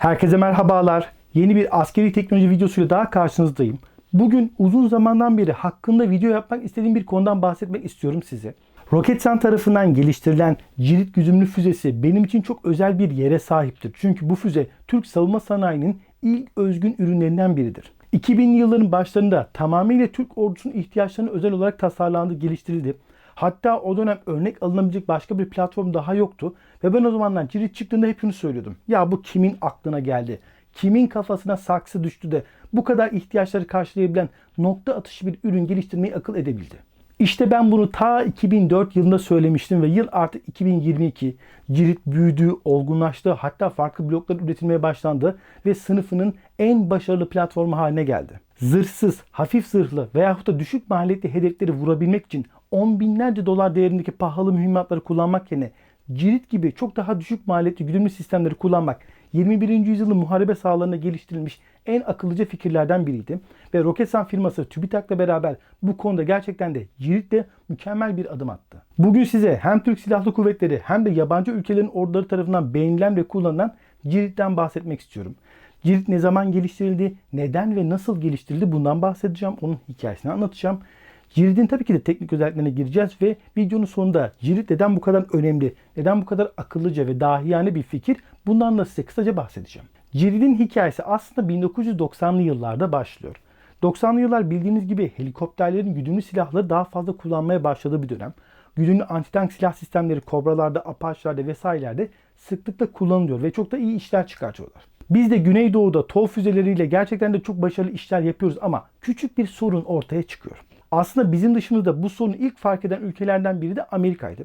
Herkese merhabalar. Yeni bir askeri teknoloji videosuyla daha karşınızdayım. Bugün uzun zamandan beri hakkında video yapmak istediğim bir konudan bahsetmek istiyorum size. Roketsan tarafından geliştirilen cirit güdümlü füzesi benim için çok özel bir yere sahiptir. Çünkü bu füze Türk savunma sanayinin ilk özgün ürünlerinden biridir. 2000'li yılların başlarında tamamıyla Türk ordusunun ihtiyaçlarına özel olarak tasarlandı, geliştirildi. Hatta o dönem örnek alınabilecek başka bir platform daha yoktu. Ve ben o zamandan cirit çıktığında hep şunu söylüyordum. Ya bu kimin aklına geldi? Kimin kafasına saksı düştü de bu kadar ihtiyaçları karşılayabilen nokta atışı bir ürün geliştirmeyi akıl edebildi. İşte ben bunu ta 2004 yılında söylemiştim ve yıl artık 2022. Cirit büyüdü, olgunlaştı, hatta farklı bloklar üretilmeye başlandı ve sınıfının en başarılı platformu haline geldi. Zırhsız, hafif zırhlı veyahut da düşük maliyetli hedefleri vurabilmek için on binlerce dolar değerindeki pahalı mühimmatları kullanmak yerine cirit gibi çok daha düşük maliyetli güdümlü sistemleri kullanmak 21. yüzyılın muharebe sahalarında geliştirilmiş en akıllıca fikirlerden biriydi. Ve Roketsan firması TÜBİTAK'la beraber bu konuda gerçekten de Cirit'te mükemmel bir adım attı. Bugün size hem Türk Silahlı Kuvvetleri hem de yabancı ülkelerin orduları tarafından beğenilen ve kullanılan Cirit'ten bahsetmek istiyorum. Cirit ne zaman geliştirildi, neden ve nasıl geliştirildi bundan bahsedeceğim. Onun hikayesini anlatacağım. Cirit'in tabii ki de teknik özelliklerine gireceğiz ve videonun sonunda cirit neden bu kadar önemli, neden bu kadar akıllıca ve dahiyane bir fikir bundan da size kısaca bahsedeceğim. Cirit'in hikayesi aslında 1990'lı yıllarda başlıyor. 90'lı yıllar bildiğiniz gibi helikopterlerin güdümlü silahları daha fazla kullanmaya başladığı bir dönem. Güdümlü antitank silah sistemleri Kobralarda, Apache'larda vesairelerde sıklıkla kullanılıyor ve çok da iyi işler çıkartıyorlar. Biz de Güneydoğu'da TOW füzeleriyle gerçekten de çok başarılı işler yapıyoruz ama küçük bir sorun ortaya çıkıyor. Aslında bizim dışımızda bu sorunu ilk fark eden ülkelerden biri de Amerika'ydı.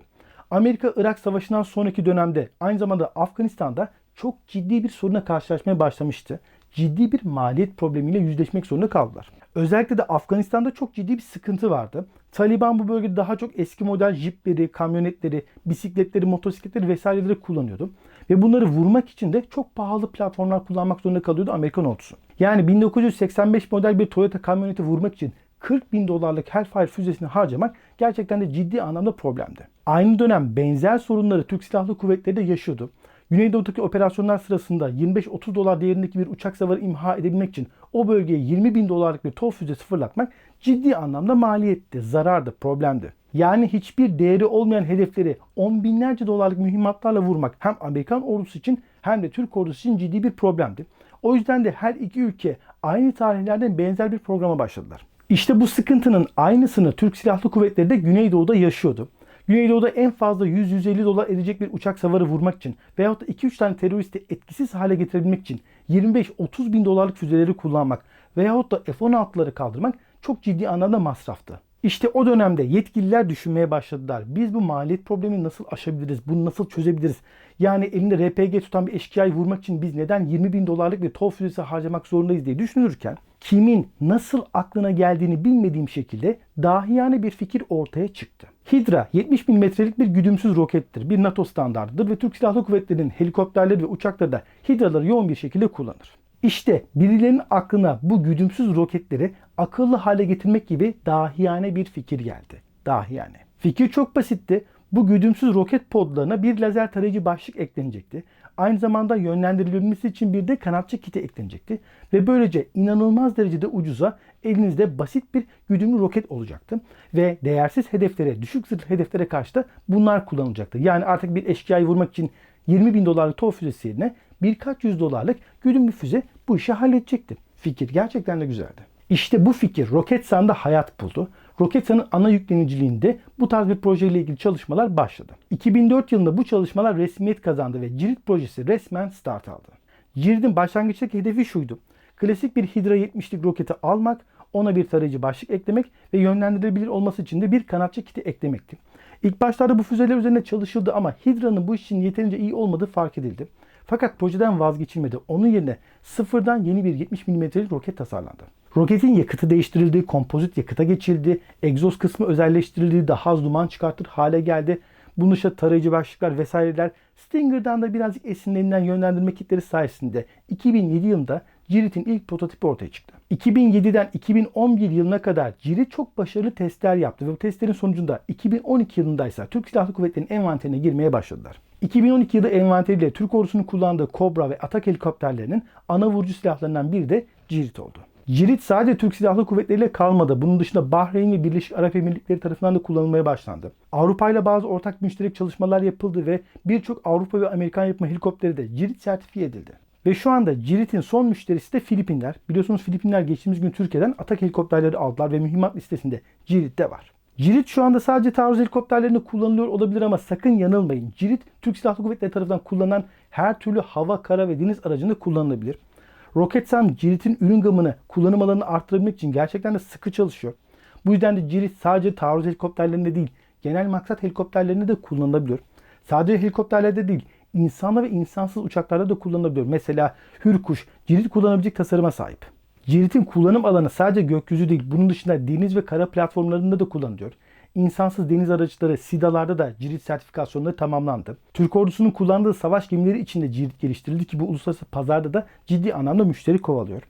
Amerika Irak Savaşı'ndan sonraki dönemde aynı zamanda Afganistan'da çok ciddi bir soruna karşılaşmaya başlamıştı. Ciddi bir maliyet problemiyle yüzleşmek zorunda kaldılar. Özellikle de Afganistan'da çok ciddi bir sıkıntı vardı. Taliban bu bölgede daha çok eski model jipleri, kamyonetleri, bisikletleri, motosikletleri vesaireleri kullanıyordu. Ve bunları vurmak için de çok pahalı platformlar kullanmak zorunda kalıyordu Amerikan ordusu. Yani 1985 model bir Toyota kamyoneti vurmak için 40 bin dolarlık Hellfire füzesini harcamak gerçekten de ciddi anlamda problemdi. Aynı dönem benzer sorunları Türk Silahlı Kuvvetleri de yaşıyordu. Güneydoğu'daki operasyonlar sırasında 25-30 dolar değerindeki bir uçak savarı imha edebilmek için o bölgeye 20 bin dolarlık bir TOW füzesi fırlatmak ciddi anlamda maliyetti, zarardı, problemdi. Yani hiçbir değeri olmayan hedefleri on binlerce dolarlık mühimmatlarla vurmak hem Amerikan ordusu için hem de Türk ordusu için ciddi bir problemdi. O yüzden de her iki ülke aynı tarihlerden benzer bir programa başladılar. İşte bu sıkıntının aynısını Türk Silahlı Kuvvetleri de Güneydoğu'da yaşıyordu. Güneydoğu'da en fazla 100-150 dolar edecek bir uçak savarı vurmak için veyahut da 2-3 tane teröristi etkisiz hale getirebilmek için 25-30 bin dolarlık füzeleri kullanmak veyahut da F-16'ları kaldırmak çok ciddi anlamda masraftı. İşte o dönemde yetkililer düşünmeye başladılar. Biz bu maliyet problemini nasıl aşabiliriz? Bunu nasıl çözebiliriz? Yani elinde RPG tutan bir eşkıyayı vurmak için biz neden 20 bin dolarlık bir TOW füzesi harcamak zorundayız diye düşünürken kimin nasıl aklına geldiğini bilmediğim şekilde dahiyane bir fikir ortaya çıktı. Hydra 70 milimetrelik bir güdümsüz rokettir. Bir NATO standartıdır ve Türk Silahlı Kuvvetleri'nin helikopterleri ve uçakları da Hydra'ları yoğun bir şekilde kullanır. İşte birilerinin aklına bu güdümsüz roketleri akıllı hale getirmek gibi dahiyane bir fikir geldi. Dahiyane. Fikir çok basitti. Bu güdümsüz roket podlarına bir lazer tarayıcı başlık eklenecekti. Aynı zamanda yönlendirilmesi için bir de kanatçı kiti eklenecekti. Ve böylece inanılmaz derecede ucuza elinizde basit bir güdümlü roket olacaktı. Ve değersiz hedeflere, düşük zırhlı hedeflere karşı da bunlar kullanılacaktı. Yani artık bir eşkıyayı vurmak için 20 bin dolarlık TOW füzesi yerine birkaç yüz dolarlık güdümlü füze bu işi halledecekti. Fikir gerçekten de güzeldi. İşte bu fikir Roketsan'da hayat buldu. Roketsan'ın ana yükleniciliğinde bu tarz bir projeyle ilgili çalışmalar başladı. 2004 yılında bu çalışmalar resmiyet kazandı ve Cirit projesi resmen start aldı. Cirit'in başlangıçtaki hedefi şuydu. Klasik bir Hydra 70'lik roketi almak, ona bir tarayıcı başlık eklemek ve yönlendirilebilir olması için de bir kanatçı kiti eklemekti. İlk başlarda bu füzeler üzerinde çalışıldı ama Hydra'nın bu iş için yeterince iyi olmadığı fark edildi. Fakat projeden vazgeçilmedi. Onun yerine sıfırdan yeni bir 70 mm'lik roket tasarlandı. Roketin yakıtı değiştirildi, kompozit yakıta geçildi, egzoz kısmı özelleştirildi, daha az duman çıkartır hale geldi. Bunun dışında tarayıcı başlıklar vesaireler Stinger'dan da birazcık esinlenilen yönlendirme kitleri sayesinde 2007 yılında Cirit'in ilk prototipi ortaya çıktı. 2007'den 2011 yılına kadar Cirit çok başarılı testler yaptı ve bu testlerin sonucunda 2012 yılında ise Türk Silahlı Kuvvetleri'nin envanterine girmeye başladılar. 2012 yılı envanteriyle Türk ordusunun kullandığı Kobra ve Atak helikopterlerinin ana vurucu silahlarından biri de Cirit oldu. Cirit sadece Türk Silahlı Kuvvetleriyle kalmadı. Bunun dışında Bahreyn ve Birleşik Arap Emirlikleri tarafından da kullanılmaya başlandı. Avrupa ile bazı ortak müşterek çalışmalar yapıldı ve birçok Avrupa ve Amerikan yapımı helikopteri de Cirit sertifiye edildi. Ve şu anda Cirit'in son müşterisi de Filipinler. Biliyorsunuz Filipinler geçtiğimiz gün Türkiye'den Atak helikopterleri aldılar ve mühimmat listesinde Cirit de var. Cirit şu anda sadece taarruz helikopterlerinde kullanılıyor olabilir ama sakın yanılmayın. Cirit Türk Silahlı Kuvvetleri tarafından kullanılan her türlü hava, kara ve deniz aracında kullanılabilir. Roketsan Cirit'in ürün gamını, kullanım alanını arttırabilmek için gerçekten de sıkı çalışıyor. Bu yüzden de Cirit sadece taarruz helikopterlerinde değil, genel maksat helikopterlerinde de kullanılabiliyor. Sadece helikopterlerde değil, insanlı ve insansız uçaklarda da kullanılabiliyor. Mesela Hürkuş, Cirit kullanabilecek tasarıma sahip. Cirit'in kullanım alanı sadece gökyüzü değil, bunun dışında deniz ve kara platformlarında da kullanılıyor. İnsansız deniz araçları SIDA'larda da Cirit sertifikasyonları tamamlandı. Türk ordusunun kullandığı savaş gemileri içinde Cirit geliştirildi ki bu uluslararası pazarda da ciddi anlamda müşteri kovalıyor.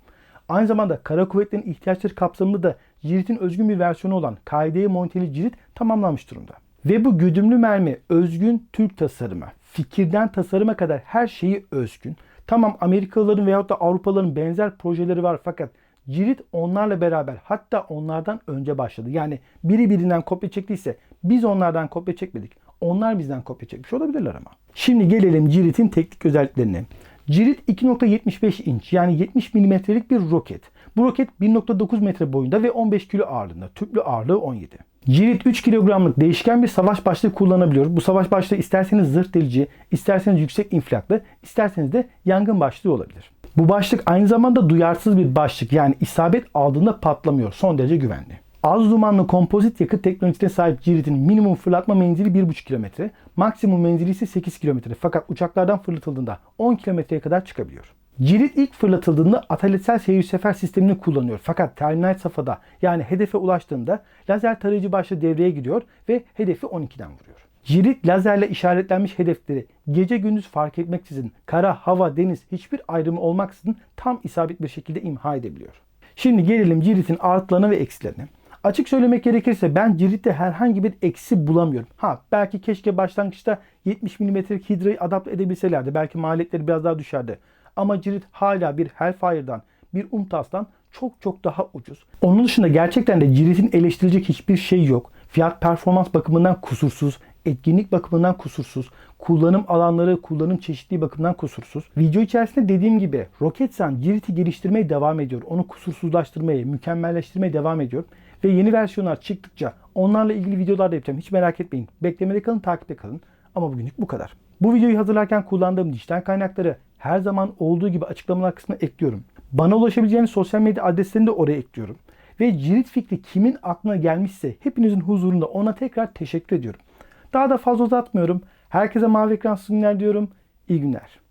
Aynı zamanda kara kuvvetlerin ihtiyaçları kapsamında da Cirit'in özgün bir versiyonu olan KD monteli Cirit tamamlanmış durumda. Ve bu güdümlü mermi özgün Türk tasarımı. Fikirden tasarıma kadar her şeyi özgün. Tamam Amerikalıların veyahut da Avrupalıların benzer projeleri var fakat Cirit onlarla beraber hatta onlardan önce başladı. Yani biri birinden kopya çektiyse biz onlardan kopya çekmedik. Onlar bizden kopya çekmiş olabilirler ama. Şimdi gelelim Cirit'in teknik özelliklerine. Cirit 2.75 inç yani 70 milimetrelik bir roket. Bu roket 1.9 metre boyunda ve 15 kilo ağırlığında. Tüplü ağırlığı 17. Cirit 3 kilogramlık değişken bir savaş başlığı kullanabiliyor. Bu savaş başlığı isterseniz zırh delici, isterseniz yüksek infilaklı, isterseniz de yangın başlığı olabilir. Bu başlık aynı zamanda duyarsız bir başlık yani isabet aldığında patlamıyor. Son derece güvenli. Az dumanlı kompozit yakıt teknolojisine sahip Cirit'in minimum fırlatma menzili 1,5 kilometre, maksimum menzili ise 8 kilometre fakat uçaklardan fırlatıldığında 10 kilometreye kadar çıkabiliyor. Cirit ilk fırlatıldığında ataletsel seyir sefer sistemini kullanıyor. Fakat terminal safhada yani hedefe ulaştığında lazer tarayıcı başlı devreye giriyor ve hedefi 12'den vuruyor. Cirit lazerle işaretlenmiş hedefleri gece gündüz fark etmeksizin kara, hava, deniz hiçbir ayrımı olmaksızın tam isabet bir şekilde imha edebiliyor. Şimdi gelelim Cirit'in artılarına ve eksilerine. Açık söylemek gerekirse ben Cirit'te herhangi bir eksi bulamıyorum. Ha belki keşke başlangıçta 70 mm'lik hidrayı adapte edebilselerdi. Belki maliyetleri biraz daha düşerdi. Ama Cirit hala bir Hellfire'dan, bir Umtas'tan çok çok daha ucuz. Onun dışında gerçekten de Cirit'in eleştirilecek hiçbir şey yok. Fiyat performans bakımından kusursuz, etkinlik bakımından kusursuz, kullanım alanları, kullanım çeşitliği bakımından kusursuz. Video içerisinde dediğim gibi Roketsan Cirit'i geliştirmeye devam ediyor. Onu kusursuzlaştırmaya, mükemmelleştirmeye devam ediyor. Ve yeni versiyonlar çıktıkça onlarla ilgili videolar da yapacağım. Hiç merak etmeyin. Beklemede kalın, takipte kalın. Ama bugünlük bu kadar. Bu videoyu hazırlarken kullandığım dijital kaynakları her zaman olduğu gibi açıklamalar kısmına ekliyorum. Bana ulaşabileceğiniz sosyal medya adreslerini de oraya ekliyorum. Ve cirit fikri kimin aklına gelmişse hepinizin huzurunda ona tekrar teşekkür ediyorum. Daha da fazla uzatmıyorum. Herkese mavi ekran sunumlar diyorum. İyi günler.